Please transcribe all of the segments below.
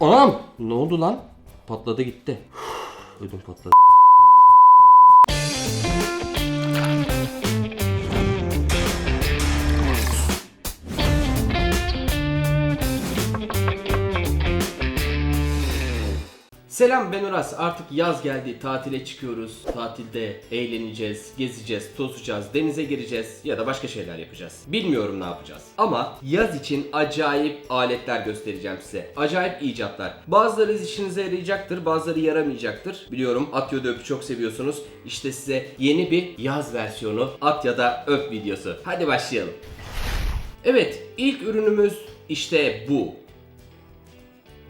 Anam! Ne oldu lan? Patladı gitti. Ödüm patladı. Selam ben Uras. Artık yaz geldi. Tatile çıkıyoruz. Tatilde eğleneceğiz, gezeceğiz, tozacağız, denize gireceğiz ya da başka şeyler yapacağız. Bilmiyorum ne yapacağız. Ama yaz için acayip aletler göstereceğim size. Acayip icatlar. Bazıları işinize yarayacaktır, bazıları yaramayacaktır. Biliyorum at ya da öpü çok seviyorsunuz. İşte size yeni bir yaz versiyonu at ya da öp videosu. Hadi başlayalım. Evet, ilk ürünümüz işte bu.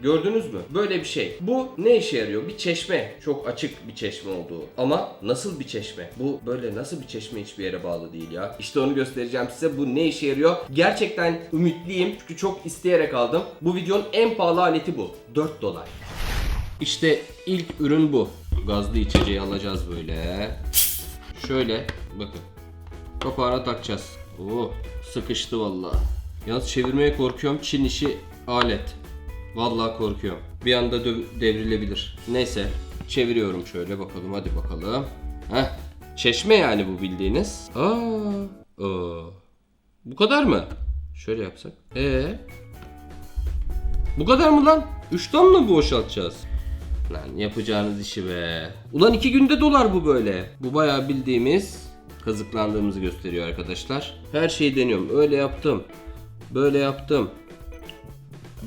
Gördünüz mü? Böyle bir şey. Bu ne işe yarıyor? Bir çeşme. Çok açık bir çeşme olduğu. Ama nasıl bir çeşme? Bu böyle nasıl bir çeşme hiçbir yere bağlı değil ya. İşte onu göstereceğim size. Bu ne işe yarıyor? Gerçekten ümitliyim. Çünkü çok isteyerek aldım. Bu videonun en pahalı aleti bu. 4 dolar. İşte ilk ürün bu. Gazlı içeceği alacağız böyle. Şöyle bakın. Kapağına takacağız. Oo, sıkıştı vallahi. Yalnız çevirmeye korkuyorum. Çin işi alet. Vallahi korkuyorum. Bir anda devrilebilir. Neyse çeviriyorum şöyle bakalım hadi bakalım. Heh. Çeşme yani bu bildiğiniz. Aa. Aa. Bu kadar mı? Şöyle yapsak. Ee. Bu kadar mı lan? 3 ton mu boşaltacağız? Lan yapacağınız işi be. Ulan iki günde dolar bu böyle. Bu bayağı bildiğimiz kazıklandığımızı gösteriyor arkadaşlar. Her şeyi deniyorum. Öyle yaptım. Böyle yaptım.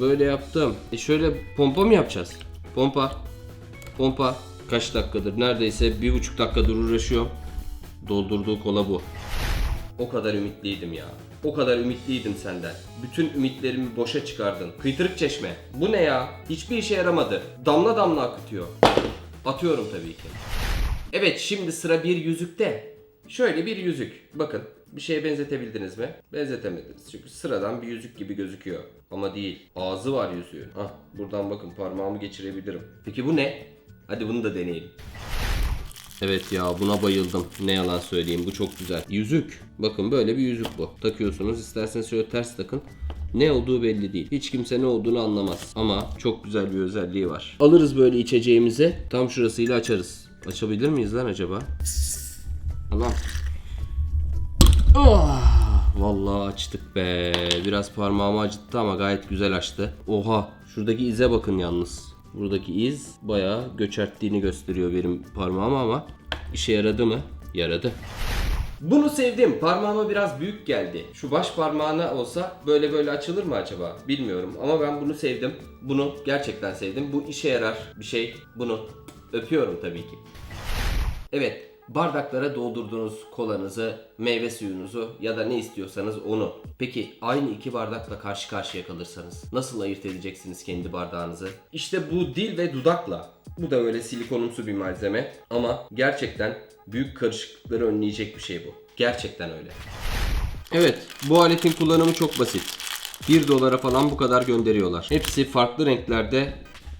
Böyle yaptım. E şöyle pompa mı yapacağız? Pompa. Pompa. Kaç dakikadır? Neredeyse bir buçuk dakikadır uğraşıyorum. Doldurduğu kola bu. O kadar ümitliydim ya. O kadar ümitliydim senden. Bütün ümitlerimi boşa çıkardın. Kıytırık çeşme. Bu ne ya? Hiçbir işe yaramadı. Damla damla akıtıyor. Atıyorum tabii ki. Evet şimdi sıra bir yüzükte. Şöyle bir yüzük. Bakın bir şeye benzetebildiniz mi? Benzetemediniz. Çünkü sıradan bir yüzük gibi gözüküyor. Ama değil. Ağzı var yüzüğün. Hah buradan bakın parmağımı geçirebilirim. Peki bu ne? Hadi bunu da deneyelim. Evet ya buna bayıldım. Ne yalan söyleyeyim bu çok güzel. Yüzük. Bakın böyle bir yüzük bu. Takıyorsunuz isterseniz şöyle ters takın. Ne olduğu belli değil. Hiç kimse ne olduğunu anlamaz. Ama çok güzel bir özelliği var. Alırız böyle içeceğimizi. Tam şurasıyla açarız. Açabilir miyiz lan acaba? Anam. Oh, vallahi açtık be. Biraz parmağımı acıttı ama gayet güzel açtı. Oha. Şuradaki ize bakın yalnız. Buradaki iz bayağı göçerttiğini gösteriyor benim parmağıma ama işe yaradı mı? Yaradı. Bunu sevdim. Parmağıma biraz büyük geldi. Şu baş parmağına olsa böyle böyle açılır mı acaba? Bilmiyorum ama ben bunu sevdim. Bunu gerçekten sevdim. Bu işe yarar bir şey. Bunu öpüyorum tabii ki. Evet, bardaklara doldurduğunuz kolanızı, meyve suyunuzu ya da ne istiyorsanız onu. Peki aynı iki bardakla karşı karşıya kalırsanız nasıl ayırt edeceksiniz kendi bardağınızı? İşte bu dil ve dudakla. Bu da öyle silikonumsu bir malzeme ama gerçekten büyük karışıklıkları önleyecek bir şey bu. Gerçekten öyle. Evet, bu aletin kullanımı çok basit. 1 dolara falan bu kadar gönderiyorlar. Hepsi farklı renklerde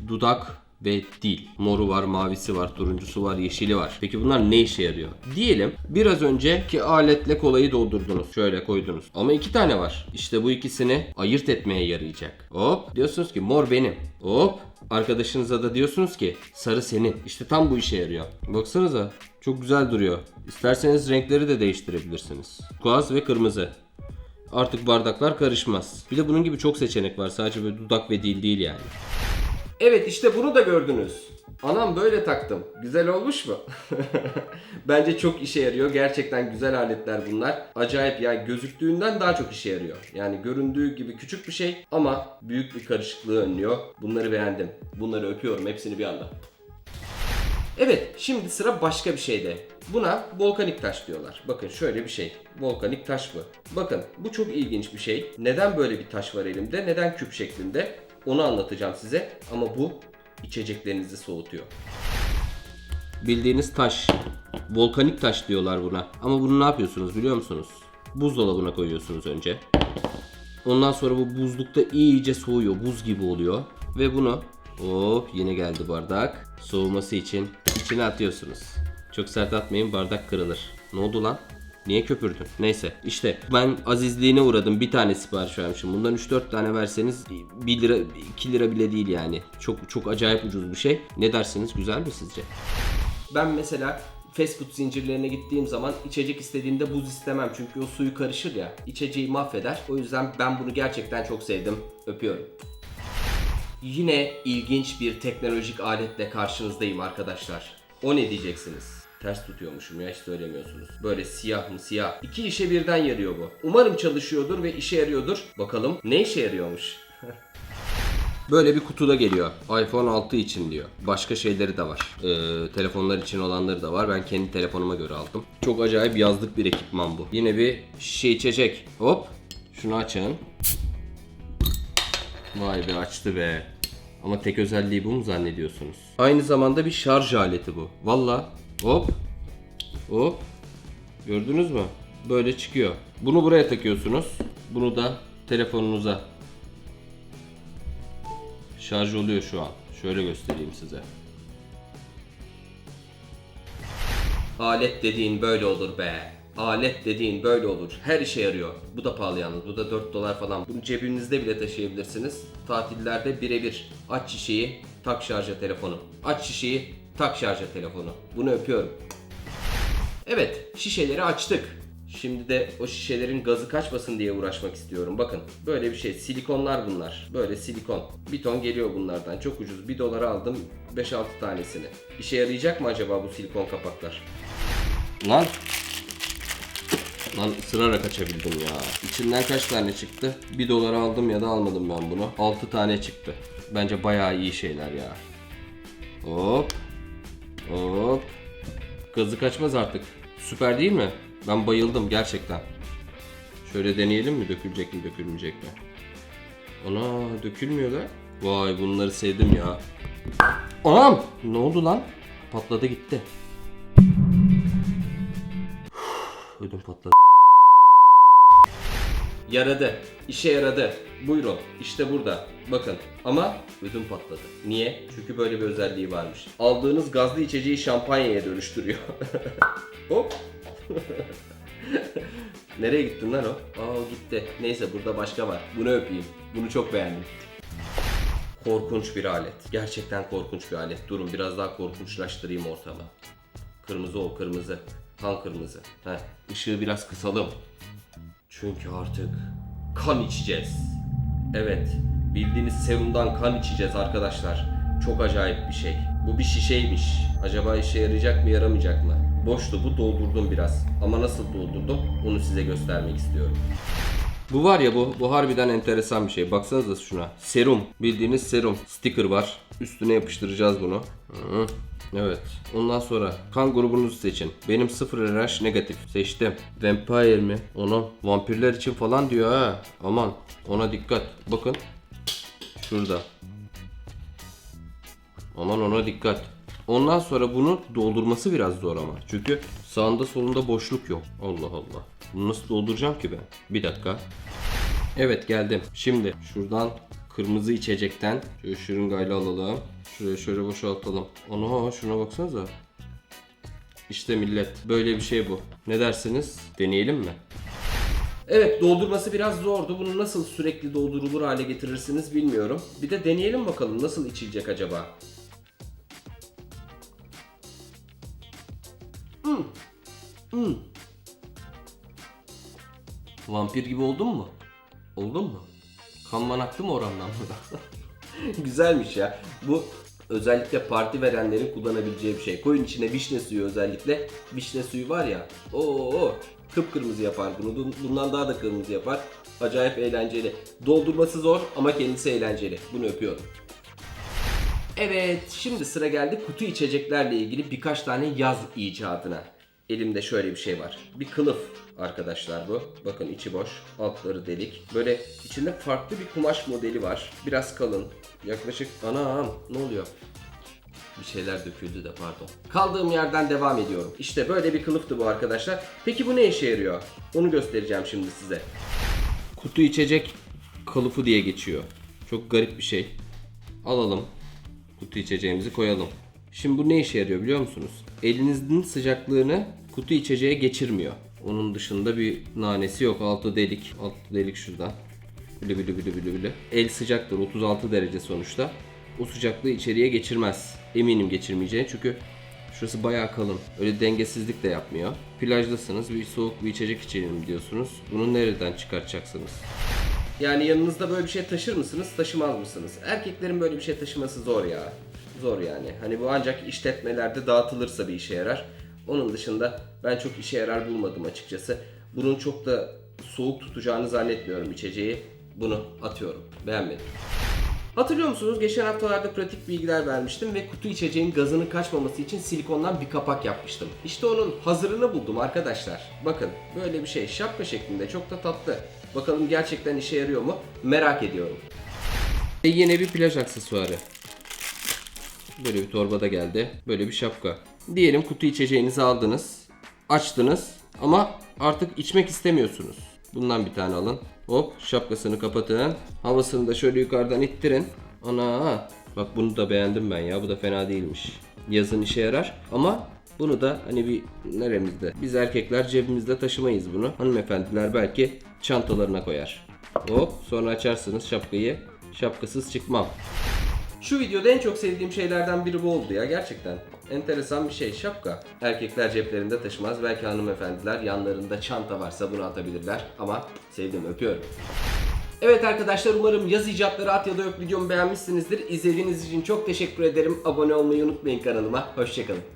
dudak ve dil. Moru var, mavisi var, turuncusu var, yeşili var. Peki bunlar ne işe yarıyor? Diyelim biraz önceki aletle kolayı doldurdunuz. Şöyle koydunuz. Ama iki tane var. İşte bu ikisini ayırt etmeye yarayacak. Hop diyorsunuz ki mor benim. Hop arkadaşınıza da diyorsunuz ki sarı senin. İşte tam bu işe yarıyor. Baksanıza çok güzel duruyor. İsterseniz renkleri de değiştirebilirsiniz. Kuaz ve kırmızı. Artık bardaklar karışmaz. Bir de bunun gibi çok seçenek var. Sadece böyle dudak ve dil değil yani. Evet işte bunu da gördünüz. Anam böyle taktım. Güzel olmuş mu? Bence çok işe yarıyor. Gerçekten güzel aletler bunlar. Acayip ya gözüktüğünden daha çok işe yarıyor. Yani göründüğü gibi küçük bir şey ama büyük bir karışıklığı önlüyor. Bunları beğendim. Bunları öpüyorum hepsini bir anda. Evet, şimdi sıra başka bir şeyde. Buna volkanik taş diyorlar. Bakın şöyle bir şey. Volkanik taş bu. Bakın bu çok ilginç bir şey. Neden böyle bir taş var elimde? Neden küp şeklinde? Onu anlatacağım size. Ama bu içeceklerinizi soğutuyor. Bildiğiniz taş. Volkanik taş diyorlar buna. Ama bunu ne yapıyorsunuz biliyor musunuz? Buzdolabına koyuyorsunuz önce. Ondan sonra bu buzlukta iyice soğuyor. Buz gibi oluyor. Ve bunu hop yine geldi bardak. Soğuması için içine atıyorsunuz. Çok sert atmayın bardak kırılır. Ne oldu lan? Niye köpürdün? Neyse işte ben azizliğine uğradım. Bir tane sipariş vermişim. Bundan 3-4 tane verseniz 1 lira 2 lira bile değil yani. Çok çok acayip ucuz bir şey. Ne dersiniz? Güzel mi sizce? Ben mesela fast food zincirlerine gittiğim zaman içecek istediğimde buz istemem. Çünkü o suyu karışır ya. içeceği mahveder. O yüzden ben bunu gerçekten çok sevdim. Öpüyorum. Yine ilginç bir teknolojik aletle karşınızdayım arkadaşlar. O ne diyeceksiniz? Ters tutuyormuşum ya hiç söylemiyorsunuz. Böyle siyah mı siyah. İki işe birden yarıyor bu. Umarım çalışıyordur ve işe yarıyordur. Bakalım ne işe yarıyormuş? Böyle bir kutuda geliyor. iPhone 6 için diyor. Başka şeyleri de var. Ee, telefonlar için olanları da var. Ben kendi telefonuma göre aldım. Çok acayip yazlık bir ekipman bu. Yine bir şişe içecek. Hop. Şunu açın. Vay be açtı be. Ama tek özelliği bu mu zannediyorsunuz? Aynı zamanda bir şarj aleti bu. Valla. Hop. Hop. Gördünüz mü? Böyle çıkıyor. Bunu buraya takıyorsunuz. Bunu da telefonunuza Şarj oluyor şu an. Şöyle göstereyim size. Alet dediğin böyle olur be. Alet dediğin böyle olur. Her işe yarıyor. Bu da pahalı yalnız. Bu da 4 dolar falan. Bunu cebinizde bile taşıyabilirsiniz. Tatillerde birebir. Aç şişeyi, tak şarja telefonu. Aç şişeyi, tak şarja telefonu. Bunu öpüyorum. Evet, şişeleri açtık. Şimdi de o şişelerin gazı kaçmasın diye uğraşmak istiyorum. Bakın böyle bir şey. Silikonlar bunlar. Böyle silikon. Bir ton geliyor bunlardan. Çok ucuz. 1 dolara aldım 5-6 tanesini. İşe yarayacak mı acaba bu silikon kapaklar? Lan! Lan ısırarak açabildim ya. İçinden kaç tane çıktı? 1 dolara aldım ya da almadım ben bunu. 6 tane çıktı. Bence bayağı iyi şeyler ya. Hop. Hop. Gazı kaçmaz artık. Süper değil mi? Ben bayıldım gerçekten. Şöyle deneyelim mi? Dökülecek mi, dökülmeyecek mi? Ana dökülmüyor da. Vay bunları sevdim ya. Anam! Ne oldu lan? Patladı gitti. Ödüm patladı. Yaradı. İşe yaradı. Buyurun. İşte burada. Bakın. Ama ödüm patladı. Niye? Çünkü böyle bir özelliği varmış. Aldığınız gazlı içeceği şampanyaya dönüştürüyor. Hop. Nereye gittin lan o? Aa gitti. Neyse burada başka var. Bunu öpeyim. Bunu çok beğendim. Korkunç bir alet. Gerçekten korkunç bir alet. Durun biraz daha korkunçlaştırayım ortamı. Kırmızı o kırmızı. Kan kırmızı. Heh. Işığı biraz kısalım. Çünkü artık kan içeceğiz. Evet, bildiğiniz serumdan kan içeceğiz arkadaşlar. Çok acayip bir şey. Bu bir şişeymiş. Acaba işe yarayacak mı yaramayacak mı? Boştu bu doldurdum biraz. Ama nasıl doldurdum onu size göstermek istiyorum. Bu var ya bu, bu harbiden enteresan bir şey. Baksanıza şuna. Serum. Bildiğiniz serum. Sticker var. Üstüne yapıştıracağız bunu. Hı. Evet. Ondan sonra kan grubunuzu seçin. Benim 0 RH negatif. Seçtim. Vampire mi? Ona vampirler için falan diyor ha. Aman ona dikkat. Bakın. Şurada. Aman ona dikkat. Ondan sonra bunu doldurması biraz zor ama. Çünkü sağında solunda boşluk yok. Allah Allah. Bunu nasıl dolduracağım ki ben? Bir dakika. Evet geldim. Şimdi şuradan kırmızı içecekten şöyle şırıngayla alalım. Şuraya şöyle boşaltalım. Ana şuna baksanıza. İşte millet. Böyle bir şey bu. Ne dersiniz? Deneyelim mi? Evet doldurması biraz zordu. Bunu nasıl sürekli doldurulur hale getirirsiniz bilmiyorum. Bir de deneyelim bakalım nasıl içilecek acaba. Hmm. Hmm. Vampir gibi oldun mu? Oldun mu? Kanman aktı mı orandan? Güzelmiş ya. Bu özellikle parti verenlerin kullanabileceği bir şey. Koyun içine vişne suyu özellikle. Vişne suyu var ya. Oo, kıpkırmızı yapar bunu. Bun- Bundan daha da kırmızı yapar. Acayip eğlenceli. Doldurması zor ama kendisi eğlenceli. Bunu öpüyorum. Evet, şimdi sıra geldi kutu içeceklerle ilgili birkaç tane yaz icadına. Elimde şöyle bir şey var. Bir kılıf arkadaşlar bu. Bakın içi boş, altları delik. Böyle içinde farklı bir kumaş modeli var. Biraz kalın. Yaklaşık anam ne oluyor? Bir şeyler döküldü de pardon. Kaldığım yerden devam ediyorum. İşte böyle bir kılıftı bu arkadaşlar. Peki bu ne işe yarıyor? Onu göstereceğim şimdi size. Kutu içecek kılıfı diye geçiyor. Çok garip bir şey. Alalım. Kutu içeceğimizi koyalım. Şimdi bu ne işe yarıyor biliyor musunuz? Elinizin sıcaklığını kutu içeceğe geçirmiyor. Onun dışında bir nanesi yok. Altı delik. Altı delik şuradan. Bile bile bile bile bile. El sıcaktır. 36 derece sonuçta. O sıcaklığı içeriye geçirmez. Eminim geçirmeyeceğini çünkü şurası bayağı kalın. Öyle dengesizlik de yapmıyor. Plajdasınız. Bir soğuk bir içecek içelim diyorsunuz. Bunu nereden çıkartacaksınız? Yani yanınızda böyle bir şey taşır mısınız, taşımaz mısınız? Erkeklerin böyle bir şey taşıması zor ya. Zor yani. Hani bu ancak işletmelerde dağıtılırsa bir işe yarar. Onun dışında ben çok işe yarar bulmadım açıkçası. Bunun çok da soğuk tutacağını zannetmiyorum içeceği. Bunu atıyorum. Beğenmedim. Hatırlıyor musunuz? Geçen haftalarda pratik bilgiler vermiştim ve kutu içeceğin gazının kaçmaması için silikondan bir kapak yapmıştım. İşte onun hazırını buldum arkadaşlar. Bakın böyle bir şey şapka şeklinde çok da tatlı. Bakalım gerçekten işe yarıyor mu? Merak ediyorum. Ve yine bir plaj aksesuarı. Böyle bir torbada geldi. Böyle bir şapka. Diyelim kutu içeceğinizi aldınız. Açtınız ama artık içmek istemiyorsunuz. Bundan bir tane alın. Hop şapkasını kapatın. Havasını da şöyle yukarıdan ittirin. Ana bak bunu da beğendim ben ya. Bu da fena değilmiş. Yazın işe yarar ama bunu da hani bir neremizde? Biz erkekler cebimizde taşımayız bunu. Hanımefendiler belki çantalarına koyar. Hop sonra açarsınız şapkayı. Şapkasız çıkmam. Şu videoda en çok sevdiğim şeylerden biri bu oldu ya gerçekten. Enteresan bir şey şapka. Erkekler ceplerinde taşımaz. Belki hanımefendiler yanlarında çanta varsa bunu atabilirler. Ama sevdim öpüyorum. Evet arkadaşlar umarım yaz icatları at ya da yok videomu beğenmişsinizdir. İzlediğiniz için çok teşekkür ederim. Abone olmayı unutmayın kanalıma. Hoşçakalın.